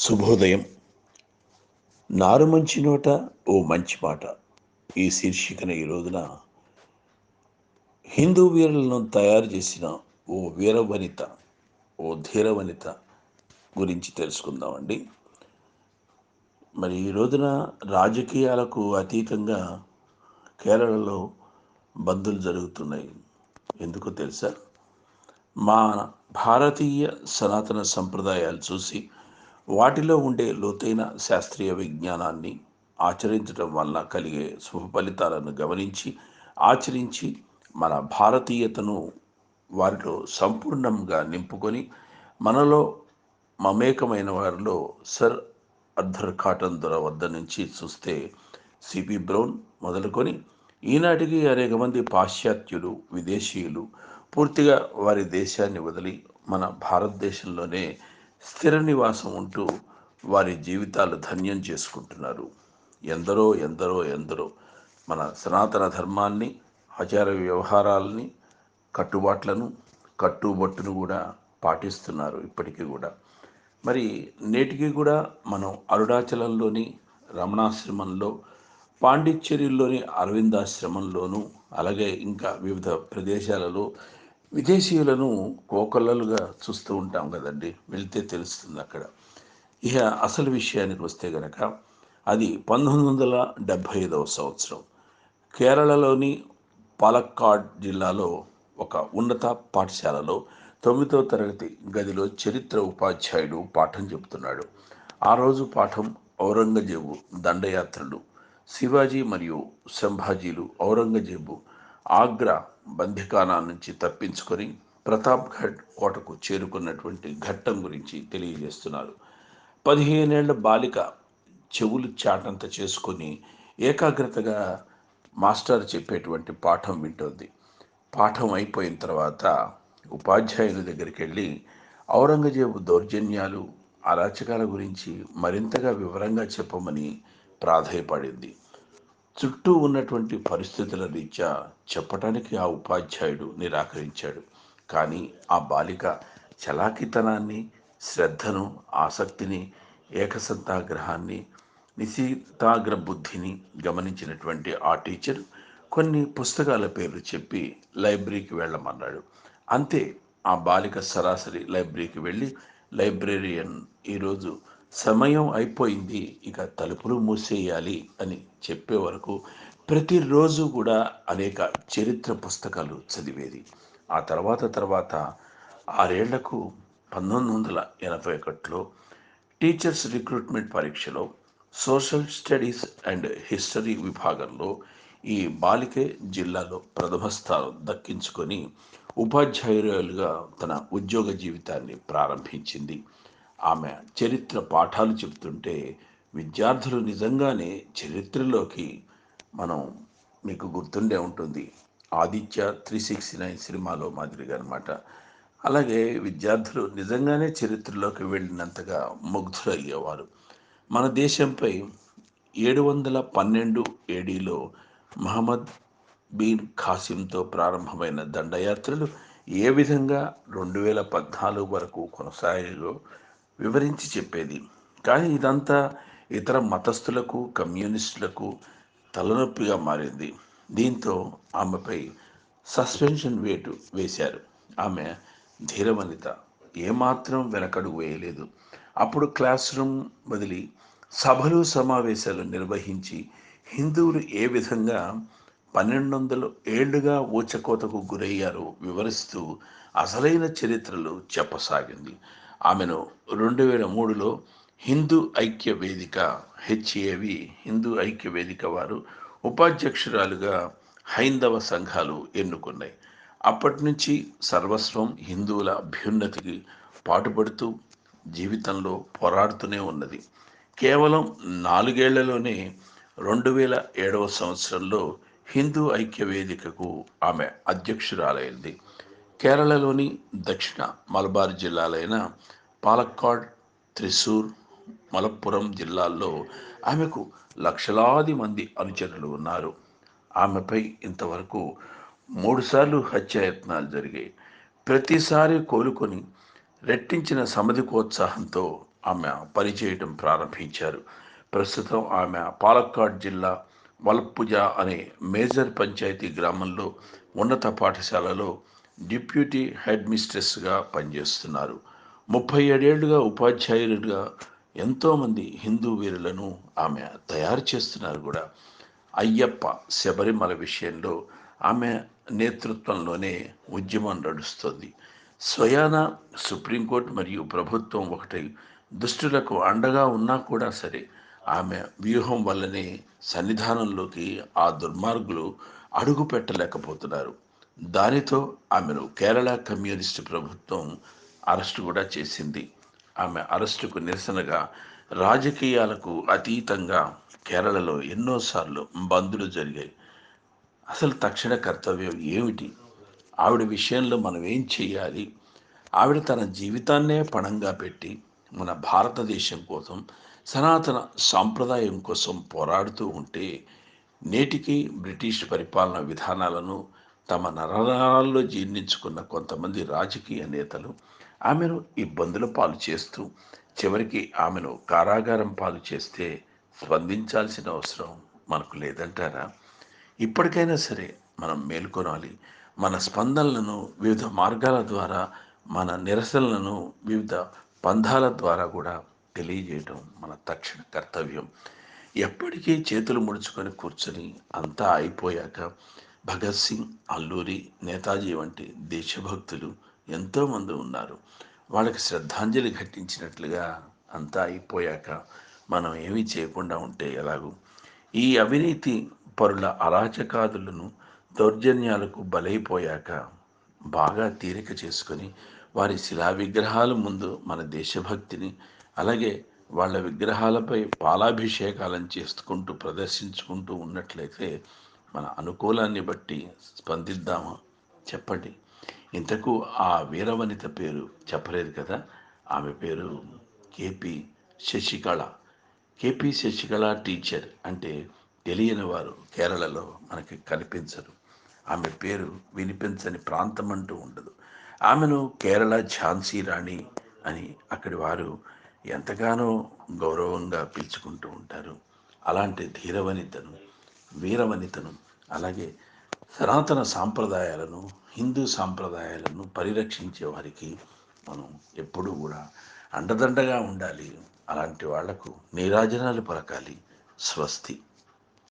శుభోదయం. నారు మంచి నోట ఓ మంచి మాట. ఈ శీర్షికన ఈ రోజున హిందూ వీరులను తయారు చేసిన ఓ వీర వనిత ఓ ధీర వనిత గురించి తెలుసుకుందామండి. మరి ఈ రోజున రాజకీయాలకు అతీతంగా కేరళలో బందులు జరుగుతున్నాయి. ఎందుకో తెలుసా? మా భారతీయ సనాతన సంప్రదాయాలు చూసి వాటిలో ఉండే లోతైన శాస్త్రీయ విజ్ఞానాన్ని ఆచరించడం వలన కలిగే శుభ ఫలితాలను గమనించి ఆచరించి మన భారతీయతను వారిలో సంపూర్ణంగా నింపుకొని మనలో మమేకమైన వారిలో సర్ అర్థర్ కాటన్ దొర వద్ద నుంచి చూస్తే సిపి బ్రౌన్ మొదలుకొని ఈనాటికి అనేక మంది పాశ్చాత్యులు విదేశీయులు పూర్తిగా వారి దేశాన్ని వదిలి మన భారతదేశంలోనే స్థిర నివాసం ఉంటూ వారి జీవితాలు ధన్యం చేసుకుంటున్నారు. ఎందరో ఎందరో ఎందరో మన సనాతన ధర్మాన్ని ఆచార వ్యవహారాలని కట్టుబాట్లను కట్టుబొట్టును కూడా పాటిస్తున్నారు ఇప్పటికీ కూడా. మరి నేటికి కూడా మనం అరుణాచలంలోని రమణాశ్రమంలో పాండిచ్చేరిలోని అరవిందాశ్రమంలోనూ అలాగే ఇంకా వివిధ ప్రదేశాలలో విదేశీయులను కోకొల్లలుగా చూస్తూ ఉంటాం కదండి. వెళ్తే తెలుస్తుంది అక్కడ. ఇక అసలు విషయానికి వస్తే గనక అది పంతొమ్మిది వందల డెబ్భై ఐదవ సంవత్సరం. కేరళలోని పాలక్కాడ్ జిల్లాలో ఒక ఉన్నత పాఠశాలలో తొమ్మిదవ తరగతి గదిలో చరిత్ర ఉపాధ్యాయుడు పాఠం చెబుతున్నాడు. ఆ రోజు పాఠం ఔరంగజేబు దండయాత్రలు. శివాజీ మరియు సంభాజీలు ఔరంగజేబు ఆగ్రా బంధికానా నుంచి తప్పించుకొని ప్రతాప్గఢ్ కోటకు చేరుకున్నటువంటి ఘట్టం గురించి తెలియజేస్తున్నారు. పదిహేనేళ్ళ బాలిక చెవులు చాటంత చేసుకొని ఏకాగ్రతగా మాస్టర్ చెప్పేటువంటి పాఠం వింటోంది. పాఠం అయిపోయిన తర్వాత ఉపాధ్యాయుని దగ్గరికి వెళ్ళి ఔరంగజేబు దౌర్జన్యాలు అరాచకాల గురించి మరింతగా వివరంగా చెప్పమని ప్రాధేయపడింది. చుట్టూ ఉన్నటువంటి పరిస్థితుల రీత్యా చెప్పటానికి ఆ ఉపాధ్యాయుడు నిరాకరించాడు. కానీ ఆ బాలిక చలాకితనాన్ని శ్రద్ధను ఆసక్తిని ఏకసత్తాగ్రహాన్ని నిశీతాగ్ర బుద్ధిని గమనించినటువంటి ఆ టీచర్ కొన్ని పుస్తకాల పేర్లు చెప్పి లైబ్రరీకి వెళ్ళమన్నాడు. అంతే ఆ బాలిక సరాసరి లైబ్రరీకి వెళ్ళి లైబ్రేరియన్ ఈరోజు సమయం అయిపోయింది ఇక తలుపులు మూసేయాలి అని చెప్పే వరకు ప్రతిరోజు కూడా అనేక చరిత్ర పుస్తకాలు చదివేది. ఆ తర్వాత తర్వాత ఆరేళ్ళకు పంతొమ్మిది వందల ఎనభై ఒకటిలో టీచర్స్ రిక్రూట్మెంట్ పరీక్షలో సోషల్ స్టడీస్ అండ్ హిస్టరీ విభాగంలో ఈ బాలికే జిల్లాలో ప్రథమ స్థానం దక్కించుకొని ఉపాధ్యాయురాలుగా తన ఉద్యోగ జీవితాన్ని ప్రారంభించింది. ఆమె చరిత్ర పాఠాలు చెప్తుంటే విద్యార్థులు నిజంగానే చరిత్రలోకి మనం మీకు గుర్తుండే ఉంటుంది. ఆదిత్య త్రీ సిక్స్టీ నైన్ సినిమాలో మాదిరిగా అనమాట అలాగే విద్యార్థులు నిజంగానే చరిత్రలోకి వెళ్ళినంతగా ముగ్ధులయ్యేవారు మన దేశంపై ఏడు వందల పన్నెండు ఏడీలో మహమ్మద్ బీన్ ఖాసింతో ప్రారంభమైన దండయాత్రలు ఏ విధంగా రెండు వేల పద్నాలుగు వరకు కొనసాగాయో వివరించి చెప్పేది. కానీ ఇదంతా ఇతర మతస్థులకు కమ్యూనిస్టులకు తలనొప్పిగా మారింది. దీంతో ఆమెపై సస్పెన్షన్ వేటు వేశారు. ఆమె ధీరవనిత ఏమాత్రం వెనకడుగు వేయలేదు. అప్పుడు క్లాస్ రూమ్ వదిలి సభలు సమావేశాలు నిర్వహించి హిందువులు ఏ విధంగా పన్నెండు వందల ఏళ్ళుగా ఊచకోతకు గురయ్యారో వివరిస్తూ అసలైన చరిత్రలు చెప్పసాగింది. ఆమెను రెండు వేల మూడులో హిందూ ఐక్య వేదిక హెచ్ఏవి హిందూ ఐక్య వేదిక వారు ఉపాధ్యక్షురాలుగా హైందవ సంఘాలు ఎన్నుకున్నాయి. అప్పటి నుంచి సర్వస్వం హిందువుల అభ్యున్నతికి పాటుపడుతూ జీవితంలో పోరాడుతూనే ఉన్నది. కేవలం నాలుగేళ్ళలోనే రెండు వేల ఏడవ సంవత్సరంలో హిందూ ఐక్య వేదికకు ఆమె అధ్యక్షురాలైంది. కేరళలోని దక్షిణ మలబార్ జిల్లాలైన పాలక్కాడ్ త్రిశూర్ మలప్పురం జిల్లాల్లో ఆమెకు లక్షలాది మంది అనుచరులు ఉన్నారు. ఆమెపై ఇంతవరకు మూడుసార్లు హత్యాయత్నాలు జరిగాయి. ప్రతిసారి కోలుకొని రెట్టించిన సమధికోత్సాహంతో ఆమె పనిచేయటం ప్రారంభించారు. ప్రస్తుతం ఆమె పాలక్కాడ్ జిల్లా వల్పుజ అనే మేజర్ పంచాయతీ గ్రామంలో ఉన్నత పాఠశాలలో డిప్యూటీ హెడ్ మిస్ట్రెస్గా పనిచేస్తున్నారు. ముప్పై ఏడేళ్ళుగా ఉపాధ్యాయులుగా ఎంతోమంది హిందూ వీరులను ఆమె తయారు చేస్తున్నారు కూడా. అయ్యప్ప శబరిమల విషయంలో ఆమె నేతృత్వంలోనే ఉద్యమం నడుస్తుంది. స్వయాన సుప్రీంకోర్టు మరియు ప్రభుత్వం ఒకటి దుష్టులకు అండగా ఉన్నా కూడా సరే ఆమె వ్యూహం వల్లనే సన్నిధానంలోకి ఆ దుర్మార్గులు అడుగు పెట్టలేకపోతున్నారు దానితో ఆమెను కేరళ కమ్యూనిస్టు ప్రభుత్వం అరెస్టు కూడా చేసింది. ఆమె అరెస్టుకు నిరసనగా రాజకీయాలకు అతీతంగా కేరళలో ఎన్నోసార్లు బందులు జరిగాయి. అసలు తక్షణ కర్తవ్యం ఏమిటి? ఆవిడ విషయంలో మనం ఏం చేయాలి? ఆవిడ తన జీవితాన్నే పణంగా పెట్టి మన భారతదేశం కోసం సనాతన సాంప్రదాయం కోసం పోరాడుతూ ఉంటే నేటికి బ్రిటిష్ పరిపాలన విధానాలను తమ నరాల్లో జీర్ణించుకున్న కొంతమంది రాజకీయ నేతలు ఆమెను ఇబ్బందుల పాలు చేస్తూ చివరికి ఆమెను కారాగారం పాలు చేస్తే స్పందించాల్సిన అవసరం మనకు లేదంటారా? ఇప్పటికైనా సరే మనం మేల్కొనాలి. మన స్పందనలను వివిధ మార్గాల ద్వారా మన నిరసనలను వివిధ పంధాల ద్వారా కూడా తెలియజేయడం మన తక్షణ కర్తవ్యం. ఎప్పటికీ చేతులు ముడుచుకొని కూర్చొని అంతా అయిపోయాక భగత్ సింగ్ అల్లూరి నేతాజీ వంటి దేశభక్తులు ఎంతోమంది ఉన్నారు. వాళ్ళకి శ్రద్ధాంజలి ఘటించినట్లుగా అంతా అయిపోయాక మనం ఏమీ చేయకుండా ఉంటే ఎలాగూ? ఈ అవినీతి పరుల అరాచకాదులను దౌర్జన్యాలకు బలైపోయాక బాగా తీరిక చేసుకొని వారి శిలా విగ్రహాల ముందు మన దేశభక్తిని అలాగే వాళ్ళ విగ్రహాలపై పాలాభిషేకాలను చేసుకుంటూ ప్రదర్శించుకుంటూ ఉన్నట్లయితే మన అనుకూలాన్ని బట్టి స్పందిద్దామా? చెప్పండి. ఇంతకు ఆ వీరవనిత పేరు చెప్పలేదు కదా? ఆమె పేరు KP Sasikala. KP Sasikala teacher అంటే తెలియని వారు కేరళలో మనకి కనిపించరు. ఆమె పేరు వినిపించని ప్రాంతం అంటూ ఉండదు. ఆమెను కేరళ ఝాన్సీ రాణి అని అక్కడి వారు ఎంతగానో గౌరవంగా పిలుచుకుంటూ ఉంటారు. అలాంటి ధీరవనితను వీరవనితను అలాగే సనాతన సాంప్రదాయాలను హిందూ సాంప్రదాయాలను పరిరక్షించే వారికి మనం ఎప్పుడూ కూడా అండదండగా ఉండాలి. అలాంటి వాళ్ళకు నీరాజనాలు పలకాలి. స్వస్తి.